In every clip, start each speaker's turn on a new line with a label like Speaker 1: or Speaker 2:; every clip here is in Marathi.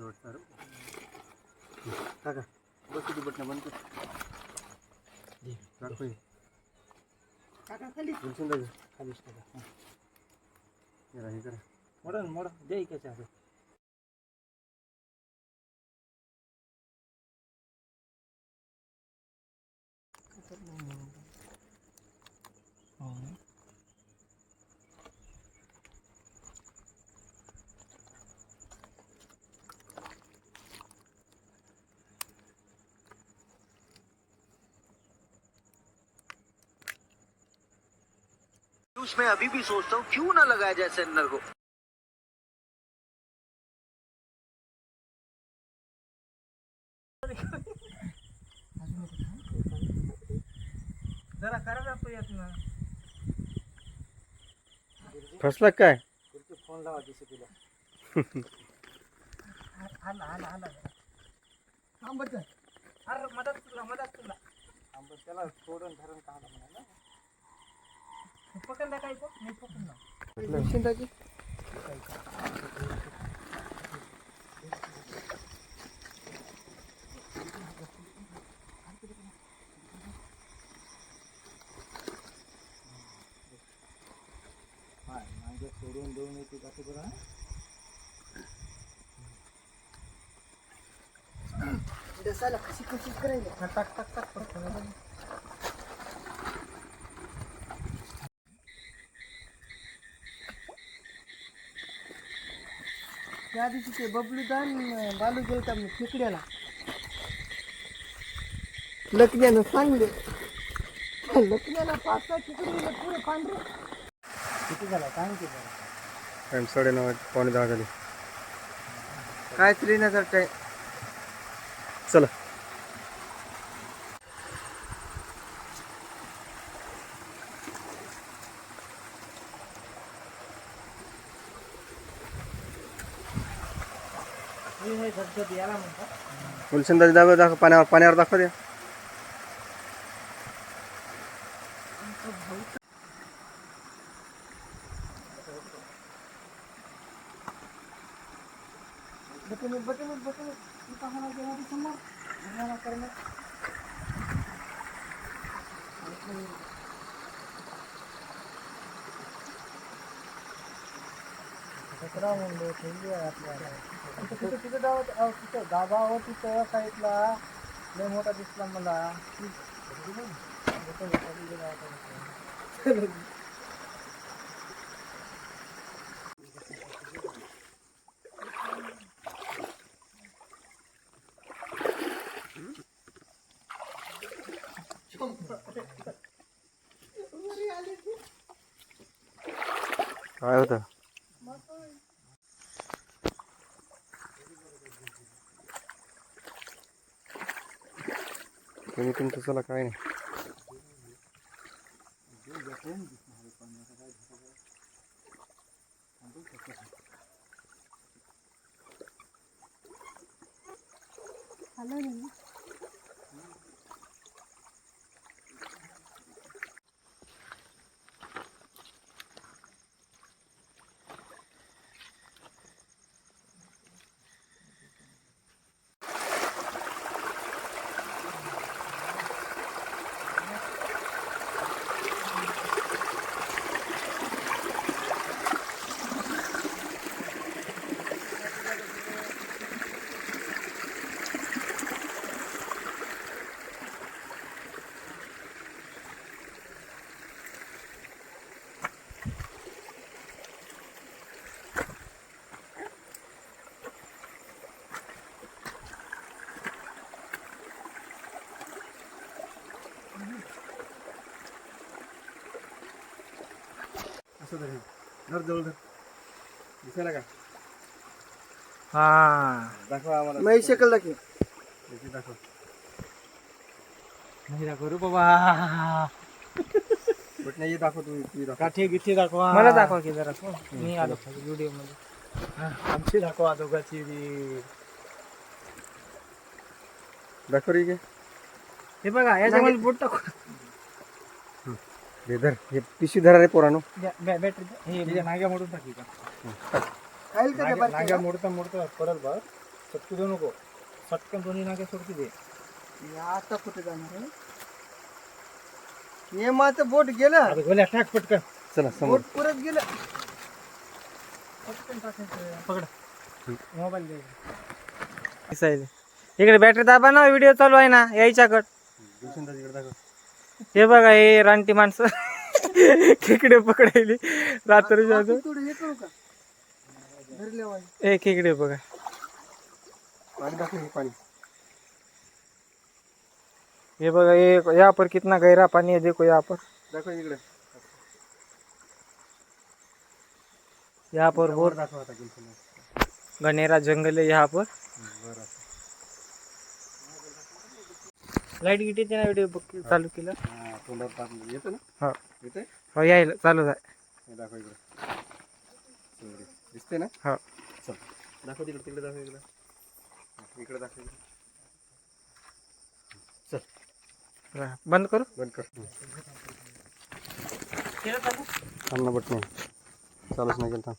Speaker 1: शेवटचा टाका. बस किती बटणं बंद कर. दाखव हे.
Speaker 2: टाका खाली.
Speaker 1: उलसून टाक हे.
Speaker 3: उसमें अभी भी सोचता हूँ क्यों ना लगाया जाए सेंडर को.
Speaker 2: जरा करा ना प्रयत्न
Speaker 1: फसला काय?
Speaker 2: कुठे फ़ोन लावा दिसे तुला. आला आला आला आंबट अरे मदत तुला मदत तुला. आंबट त्याला सोडून धरून काढा म्हणा सोडून देऊन येते कसं बरं
Speaker 4: दसाला कशी कशी करायला
Speaker 2: हा, टाक टाक टाक
Speaker 4: त्या दिवशी ते बबलू दान बालू गेलता मी खेकड्याला. लकण्यानं सांगले. लकण्याला पाच सहा खेकडे दिले पुरे पांढरे.
Speaker 2: किती झाला? काय किती झाला
Speaker 1: टाइम साडे नऊ पावणे दहा झाले.
Speaker 4: काय टाइम
Speaker 1: चला
Speaker 2: हे
Speaker 1: दाबे दाखव पाण्यावर पाण्यावर दाखव द्या
Speaker 4: Thank you. बटन पाहणा गेला समोर भगवाना करणं
Speaker 2: कचरा म्हणलो ठेवली आहे आपल्याला तिथं तिथं तिथं जावं अहो, तिथं गावावर तिथं साईडला लय मोठा दिसला मला बटन खाली गेला होता तिथं.
Speaker 1: काय होतं तुम्ही तुमचं चला काय नाही असं धर धर जवळ धर दिसायला का?
Speaker 2: हा.
Speaker 1: दाखवा आम्हाला.
Speaker 4: मै शकल की
Speaker 1: याची दाखव.
Speaker 2: नाही दाखव रे बाबा.
Speaker 1: बट नाही दाखव तू ती दाखव.
Speaker 2: काठी गिठी दाखवा. मला दाखवा की जरा. मी आलो. व्हिडिओमध्ये हा, आमची दाखवा दोघाची बी.
Speaker 1: दाखव रे
Speaker 2: हे बघा याच्यामध्ये बोट टाकू.
Speaker 1: हे धर हे पिशवी धरा रे पोरानो.
Speaker 2: बॅटरी. हे नाग्या मोडून टाकी का
Speaker 4: खाईल का
Speaker 2: नाग्या-? नाग्या मोडता मोडता पडल बघ. सटकी देऊ नको. सटकन दोन्ही नाक्या सोडकी दे.
Speaker 4: आता कुठे जाणार आहे? हे माझं बोट गेलं.
Speaker 2: आता गोल्या टाक पटकन.
Speaker 1: चला समोर.
Speaker 4: बोट परत गेलं. पटकन टाकायचं
Speaker 2: पकड. मोबाईल दे. इकडे बॅटरी दाबा ना व्हिडिओ चालू आहे ना यायच्याकड
Speaker 1: गुलशंदाजीकडे दाखव.
Speaker 2: हे बघा हे रानटी माणसं. खेकडे पकडायली.
Speaker 4: थोडं हे
Speaker 2: खेकडे बघा.
Speaker 1: पाणी हे पाणी.
Speaker 2: ये बघा ये यहाँ पर कितना गहरा पानी है देखो यहाँ पर.
Speaker 1: दाखव इकडे.
Speaker 2: यहाँ पर
Speaker 1: वर
Speaker 2: बहुत
Speaker 1: दाखव आता गुलशंदा
Speaker 2: घनेरा जंगल है यहाँ पर
Speaker 1: वर असं.
Speaker 2: लाइट गिटी ना व्हिडिओ बघ चालू केलं.
Speaker 1: हा तोंडावर टाकलं येतं ना?
Speaker 2: हो.
Speaker 1: येते
Speaker 2: हो यायला चालू आहे
Speaker 1: हे दाखव इकडे. चल, दिसते ना?
Speaker 2: हो.
Speaker 1: चल. दाखव तिकडे तिकडे दाखव इकडे. हा, इकडे दाखव इकडे. चल.
Speaker 2: बघा. बंद करू?
Speaker 1: बंद कर. थांब ना बट नाही चालूच नाही केलं थांब.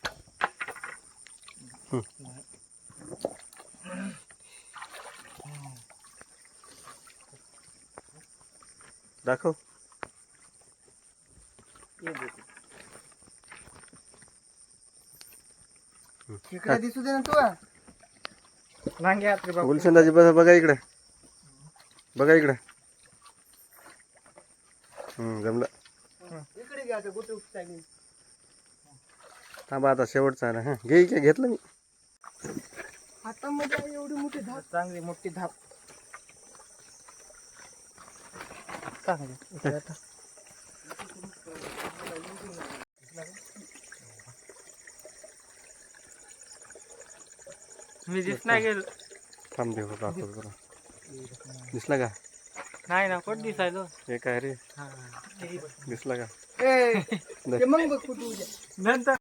Speaker 1: दाखव.
Speaker 4: इकडे दिसू दे ना तू
Speaker 2: नांगे हात रे बाबा
Speaker 1: गुलशंदाजी बघा बघा इकडे. बघा इकडे. हम्म, जमलं.
Speaker 4: इकडे घ्या गोटे उपटायला
Speaker 1: थांबा आता शेवटचा ना. हां घे घे घेतलं मी.
Speaker 4: हातामध्ये आहे एवढी मोठी धाप.
Speaker 2: चांगली मोठी धाप चांगली इकडे आता. मी दिस नाही गेलो.
Speaker 1: थांब दे दाखव जरा दिसला का?
Speaker 2: नाही ना कोण दिसायलो
Speaker 1: हे काय रे.
Speaker 2: हा.
Speaker 1: दिसला का?
Speaker 4: ए, ते मग बघ कुठे उद्या.
Speaker 2: नंतर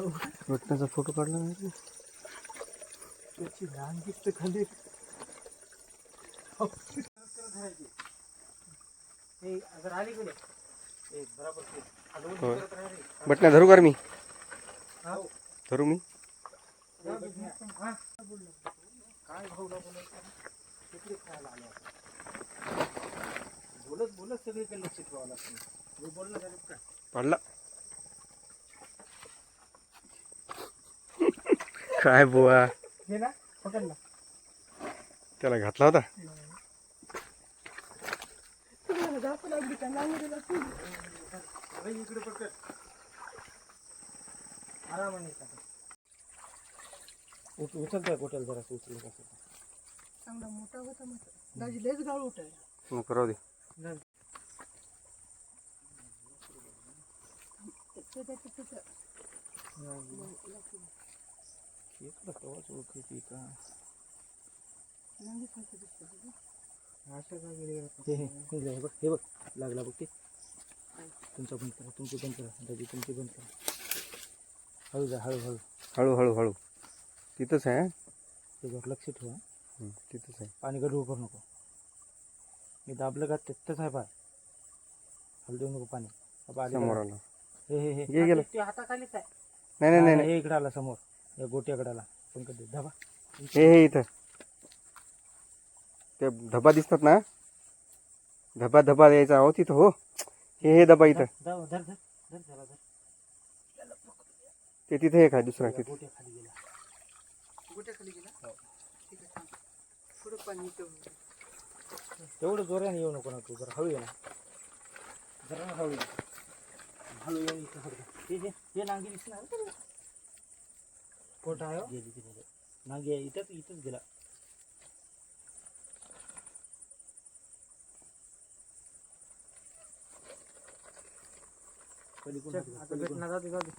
Speaker 1: भेटण्याचा फोटो काढला नाही.
Speaker 2: त्याची लहान दिसते खाली. हे.
Speaker 1: बटण्या धरू कर मी?
Speaker 2: हा.
Speaker 1: धरू मी.
Speaker 2: काय भाऊ. बोलत बोलत सगळीकडे लक्ष ठेवावं लागतं.
Speaker 1: पडला. काय बुवा.
Speaker 2: हे
Speaker 1: त्याला घातला होता?
Speaker 4: तुम्हाला धाप लागली का नांगरीला तू
Speaker 2: अरे इकडे पकड आरामाने येतात. उच उचलतोय गोट्याला जरा उचलत असेल
Speaker 4: चांगला मोठा होता मग दाजी लयच गाळ उठायला
Speaker 1: राहू दे.
Speaker 4: त्याच्या.
Speaker 2: इकडं कवाच ओळखीची का. अशा का गेले हे हे हे हे बघ हे बघ लागला बघ ते तुमचा बंद करा तुमची बंद करा दादी तुमची बंद करा हळू जा हळू हळू
Speaker 1: हळू हळू हळू तिथंच आहे हं?
Speaker 2: त्याच्यावर लक्ष ठेवा
Speaker 1: हं, तिथंच आहे
Speaker 2: पाणी गडबड करू नको मी दाबलं का तिथंच आहे पाय हळू देऊ नको पाणी
Speaker 1: समोर
Speaker 2: बघा.
Speaker 1: आला
Speaker 2: हे हे हे. ते हाताखालीच आहे
Speaker 1: नाही नाही नाही नाही.
Speaker 2: हे इकडे आला समोर या गोट्याकडे आला पंकज दे धाबा.
Speaker 1: हे हे इथं. ते धबा दिसतात ना? धबा धबा यायचा हो तिथं हो. हे हे धबा इथं.
Speaker 2: धर धर धर धर धर धर.
Speaker 1: ते तिथे एक आहे दुसरा तिथे.
Speaker 2: गोट्या खाली गेला.
Speaker 4: गोट्याखाली गेला? ठीक आहे पाणी इथं.
Speaker 2: तेवढं जोराने येऊ नको ना तू जरा हळू ये ना. जरा हळू. हळू ये इथं. हे हे हे नांगी दिसणार कोट गेली ती मध्ये ना गे इथंच इथंच गेला.
Speaker 5: पलीकडून पलीकडून.